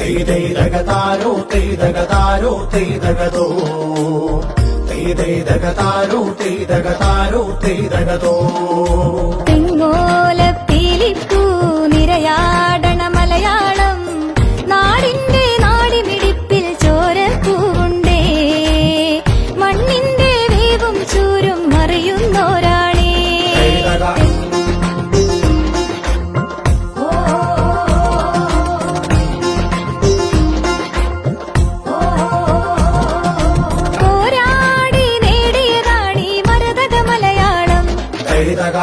തെയ്തൈതകതാരോ തൈതകതാരോ തൈതകതോ തൈതൈതകതാരോ തൈതകതാരോ തെയ്തകതോ തെയ്തക